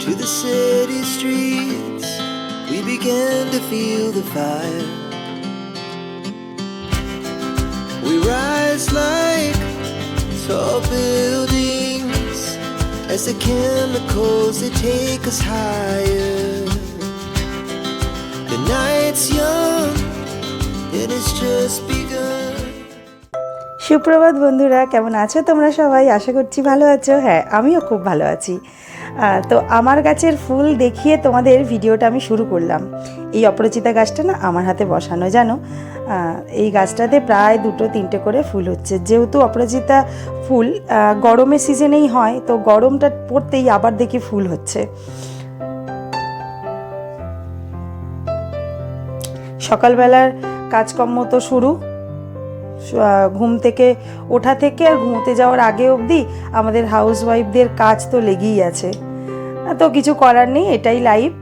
to the city streets, we began to feel the fire. We rise like tall buildings as the chemicals they take us higher. The night's young and it's just begun. সুপ্রভাত বন্ধুরা কেমন আছো তোমরা সবাই আশা করছি ভালো আছো হ্যাঁ আমিও খুব ভালো আছি তো আমার গাছের ফুল দেখিয়ে তোমাদের ভিডিওটা আমি শুরু করলাম। এই অপরাজিতা গাছটা না আমার হাতে বসানো, জানো? এই গাছটাতে প্রায় দুটো তিনটে করে ফুল হচ্ছে। যেহেতু অপরাজিতা ফুল গরমের সিজনেই হয়, তো গরমটা পড়তেই আবার দেখি ফুল হচ্ছে। সকালবেলার কাজকর্ম তো শুরু। ঘুম থেকে ওঠা থেকে আর ঘুমোতে যাওয়ার আগে অবধি আমাদের হাউস ওয়াইফদের কাজ তো লেগেই আছে। তো কিছু করার নেই, এটাই লাইফ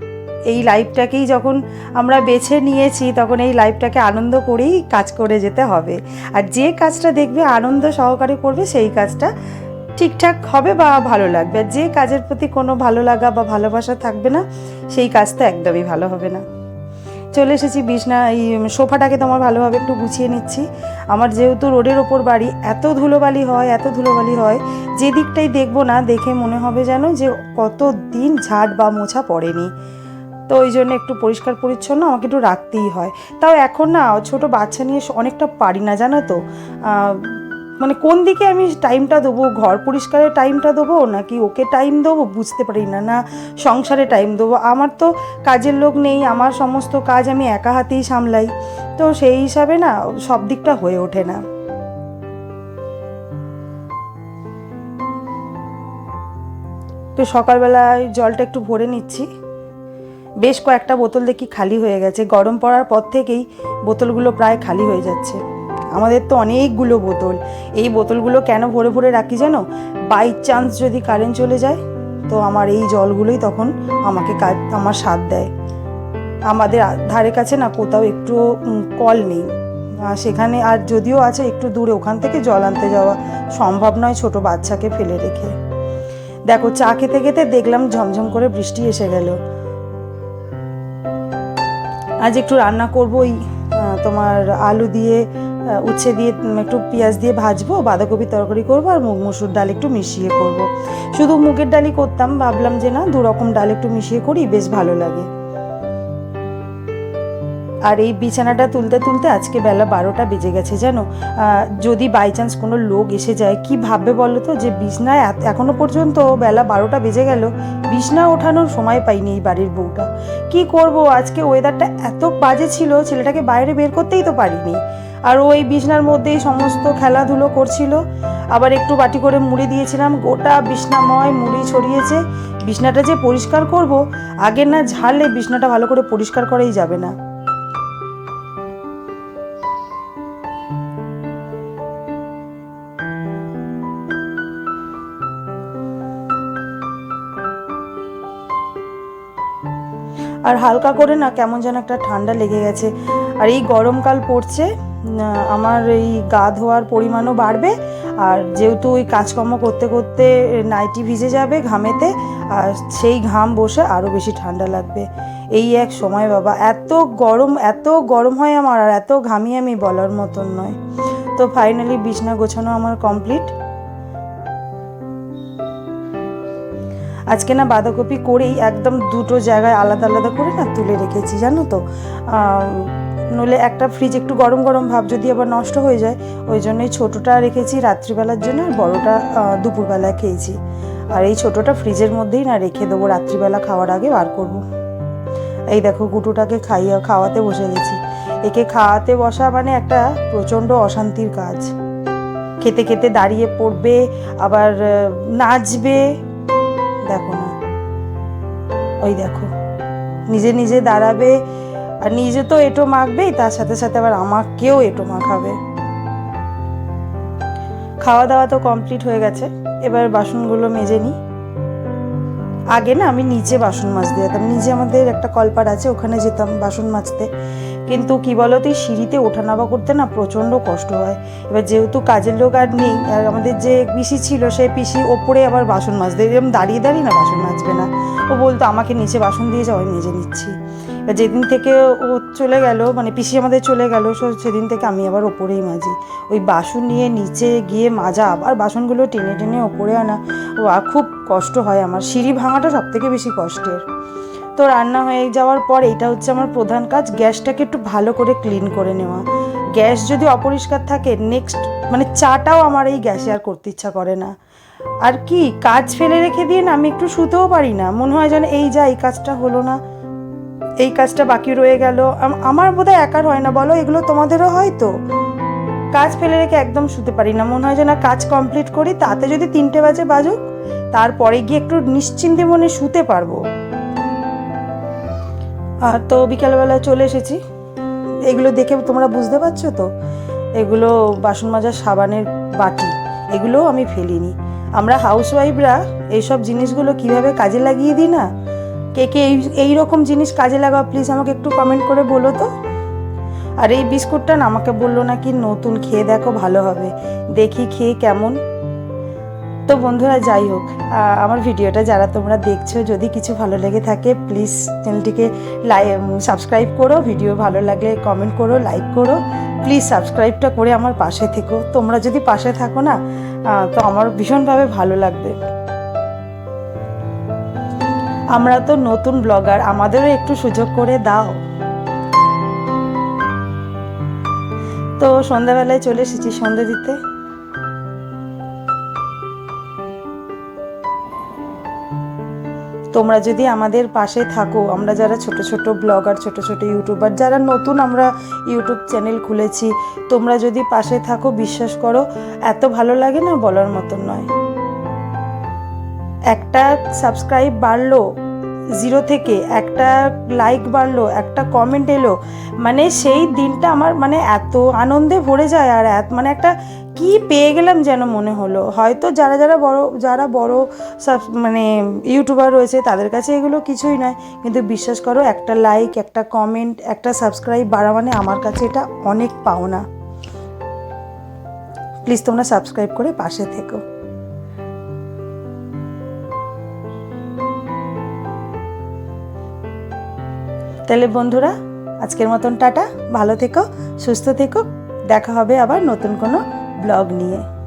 এই লাইফটাকেই যখন আমরা বেছে নিয়েছি, তখন এই লাইফটাকে আনন্দ করেই কাজ করে যেতে হবে। আর যে কাজটা দেখবে আনন্দ সহকারে করবে, সেই কাজটা ঠিকঠাক হবে বা ভালো লাগবে। আর যে কাজের প্রতি কোনো ভালো লাগা বা ভালোবাসা থাকবে না, সেই কাজটা একদমই ভালো হবে না। চলে এসেছি বিছনা, এই সোফাটাকে তোমার ভালোভাবে একটু গুছিয়ে নিচ্ছি। আমার যেহেতু রোডের ওপর বাড়ি, এত ধুলোবালি হয়, এত ধুলোবালি হয়, যে দিকটাই দেখব না, দেখে মনে হবে যেন যে কত দিন ঝাড় বা মোছা পড়েনি। তো ওই জন্য একটু পরিষ্কার পরিচ্ছন্ন, আমাকে একটু রাখতেই হয়। তাও এখন না, ছোট বাচ্চা নিয়ে অনেকটা পারি না, জানো তো? মানে কোন দিকে আমি টাইমটা দেবো? ঘর পরিষ্কারের টাইমটা দেবো? নাকি ওকে টাইম দেবো? বুঝতে পারি না। না, সংসারে টাইম দেবো। আমার তো কাজের লোক নেই। আমার সমস্ত কাজ আমি একা হাতেই সামলাই। তো সেই হিসাবে না, সব দিকটা হয়ে ওঠে না। তো সকালবেলায় জলটা একটু ভরে নিচ্ছি। বেশ কয়েকটা বোতল দেখি খালি হয়ে গেছে। গরম পড়ার পর থেকেই বোতলগুলো প্রায় খালি হয়ে যাচ্ছে। আমাদের তো অনেকগুলো বোতল। এই বোতলগুলো কেন ভরে ভরে রাখি জানো? বাই চান্স যদি কারেন্ট চলে যায়, তো আমার এই জলগুলোই তখন আমাকে কাজ, আমার স্বাদ দেয়। আমাদের ধারে কাছে না কোথাও একটু কল নেই। সেখানে আর যদিও আছে একটু দূরে, ওখান থেকে জল আনতে যাওয়া সম্ভব নয় ছোট বাচ্চাকে ফেলে রেখে। দেখো, চা খেতে খেতে দেখলাম ঝমঝম করে বৃষ্টি এসে গেল। আজ একটু রান্না করব ওই তোমার আলু দিয়ে উচ্ছে দিয়ে একটু পেঁয়াজ দিয়ে ভাজবো, বাঁধাকপি তরকারি করব আর মুগ মসুর ডাল একটু মিশিয়ে করব। শুধু মুগের ডালই করতাম, ভাবলাম যে না দু রকম ডাল একটু মিশিয়ে করি, বেশ ভালো লাগে। আর এই বিছানাটা তুলতে তুলতে আজকে বেলা বারোটা বেজে গেছে জানো? যদি বাই চান্স কোনো লোক এসে যায়, কি ভাববে বলো তো? যে বিছনায় এখনও পর্যন্ত বেলা বারোটা বেজে গেল, বিছনা ওঠানোর সময় পাইনি এই বাড়ির বউটা। কি করব? আজকে ওয়েদারটা এত বাজে ছিল, ছেলেটাকে বাইরে বের করতেই তো পারিনি। আর ওই বিছনার মধ্যেই সমস্ত খেলাধুলো করছিল। আবার একটু বাটি করে মুড়ি দিয়েছিলাম। গোটা বিছনাময় মুড়ি ছড়িয়েছে। বিছনাটা যে পরিষ্কার করব, আগে না ঝাড়লে বিছনাটা ভালো করে পরিষ্কার করাই যাবে না। আর হালকা করে না কেমন যেন একটা ঠান্ডা লেগে গেছে। আর এই গরমকাল পড়ছে। আমার এই গা ধোয়ার পরিমাণও বাড়বে। আর যেহেতু ওই কাজকর্ম করতে করতে নাইটি ভিজে যাবে ঘামেতে, আর সেই ঘাম বসে আরও বেশি ঠান্ডা লাগবে। এই এক সময়, বাবা। এত গরম এত গরম হয় আমার, আর এত ঘামি আমি বলার মতন নয়। তো ফাইনালি বিছনা গোছানো আমার কমপ্লিট আজকে না বাঁধাকপি করেই একদম দুটো জায়গায় আলাদা আলাদা করে না তুলে রেখেছি, জানো তো? নইলে একটা ফ্রিজ একটু গরম গরম ভাব যদি আবার নষ্ট হয়ে যায় ওই জন্যই ছোটোটা রেখেছি রাত্রিবেলার জন্য আর বড়োটা আহ, দুপুরবেলায় খেয়েছি। আর এই ছোটোটা ফ্রিজের মধ্যেই না রেখে দেবো রাত্রিবেলা খাওয়ার আগে বার করব। এই দেখো গুটুটাকে খাইয়ে খাওয়াতে বসে গেছি। একে খাওয়াতে বসা মানে একটা প্রচণ্ড অশান্তির কাজ। খেতে খেতে দাঁড়িয়ে পড়বে আবার নাচবে। দেখো না ওই দেখো নিজে নিজে দাঁড়াবে আর নিজে তো এটো মাখবেই, তার সাথে সাথে আবার আমাকেও এটো মাখাবে। খাওয়া দাওয়া তো কমপ্লিট হয়ে গেছে, এবার বাসনগুলো মেজে নিই। আগে না আমি নিচে বাসন মাজতে যেতাম, নিচে আমাদের একটা কলপার আছে, ওখানে যেতাম বাসন মাজতে। কিন্তু কি বলো তো এই সিঁড়িতে ওঠানামা করতে না প্রচণ্ড কষ্ট হয়। এবার যেহেতু কাজের লোক আর নেই, আর আমাদের যে পিসি ছিল, সে পিসি ওপরে আবার বাসন মাজতে, এরকম দাঁড়িয়ে দাঁড়িয়ে না বাসন মাজবে না। ও বলতো, আমাকে নিচে বাসন দিয়ে যাও, আমি নিজে নিচ্ছি। যেদিন থেকে ও চলে গেল মানে পিসি আমাদের চলে গেল, সো সেদিন থেকে আমি আবার ওপরেই মাজি। ওই বাসন নিয়ে নিচে গিয়ে মাজা, আবার বাসনগুলো টেনে টেনে ওপরে আনা। ও আর খুব কষ্ট হয় আমার। সিঁড়ি ভাঙাটা সব থেকে বেশি কষ্টের। তো রান্না হয়ে যাওয়ার পর এটা হচ্ছে আমার প্রধান কাজ, গ্যাসটাকে একটু ভালো করে ক্লিন করে নেওয়া। গ্যাস যদি অপরিষ্কার থাকে, নেক্সট মানে চাটাও আমার এই গ্যাসে আর করতে ইচ্ছা করে না। আর কি, কাজ ফেলে রেখে দিয়ে না আমি একটু শুতেও পারি না। মনে হয় যেন এই যা, এই কাজটা হলো না। এই কাজটা বাকি রয়ে গেল। আম- আমার বোধহয় একার হয় না, বলো, এগুলো তোমাদেরও হয় তো কাজ ফেলে রেখে একদম শুতে পারি না, মনে হয় যে না কাজ কমপ্লিট করি, তাতে যদি তিনটে বাজে বাজুক, তারপরে গিয়ে একটু নিশ্চিন্তে মনে শুতে পারব। আর তো বিকালবেলা চলে এসেছি। এগুলো দেখে তোমরা বুঝতে পারছ তো? এগুলো বাসন মাজার সাবানের বাটি, এগুলোও আমি ফেলিনি। আমরা হাউসওয়াইফরা এইসব জিনিসগুলো কীভাবে কাজে লাগিয়ে দিই না? কে কে এই এই রকম জিনিস কাজে লাগাও প্লিজ আমাকে একটু কমেন্ট করে বলো তো। আর এই বিস্কুটটা না আমাকে বলল নাকি নতুন, খেয়ে দেখো ভালো হবে। দেখি খেয়ে কেমন। তো বন্ধুরা যাই হোক আমার ভিডিওটা যারা তোমরা দেখছ, যদি কিছু ভালো লেগে থাকে প্লিজ চ্যানেলটিকে লাই সাবস্ক্রাইব করো। ভিডিও ভালো লাগলে কমেন্ট করো লাইক করো। প্লিজ সাবস্ক্রাইবটা করে আমার পাশে থেকো। তোমরা যদি পাশে থাকো না তো আমার ভীষণভাবে ভালো লাগবে। আমরা তো নতুন ব্লগার, আমাদেরও একটু সুযোগ করে দাও। তো সন্ধ্যাবেলায় চলে এসেছি সন্ধে দিতে। তোমরা যদি আমাদের পাশে থাকো, আমরা যারা ছোট ছোট ব্লগার, ছোট ছোট ইউটিউবার, যারা নতুন আমরা ইউটিউব চ্যানেল খুলেছি, তোমরা যদি পাশে থাকো, বিশ্বাস করো, এত ভালো লাগে না বলার মতন নয়। একটা সাবস্ক্রাইব বাড়লো জিরো থেকে একটা লাইক বাড়লো, একটা কমেন্ট এলো মানে সেই দিনটা আমার মানে এত আনন্দে ভরে যায় আর এত মানে একটা কি পেয়ে গেলাম যেন মনে হলো। হয়তো যারা যারা বড় যারা বড় সাব মানে ইউটিউবার রয়েছে তাদের কাছে এগুলো কিছুই নয়, কিন্তু বিশ্বাস করো একটা লাইক একটা কমেন্ট একটা সাবস্ক্রাইব বাড়া মানে আমার কাছে এটা অনেক পাওনা। প্লিজ তোমরা সাবস্ক্রাইব করে পাশে থেকো। তাহলে বন্ধুরা, আজকের মতন টাটা। ভালো থেকো, সুস্থ থেকো। দেখা হবে আবার নতুন কোনো ব্লগ নিয়ে।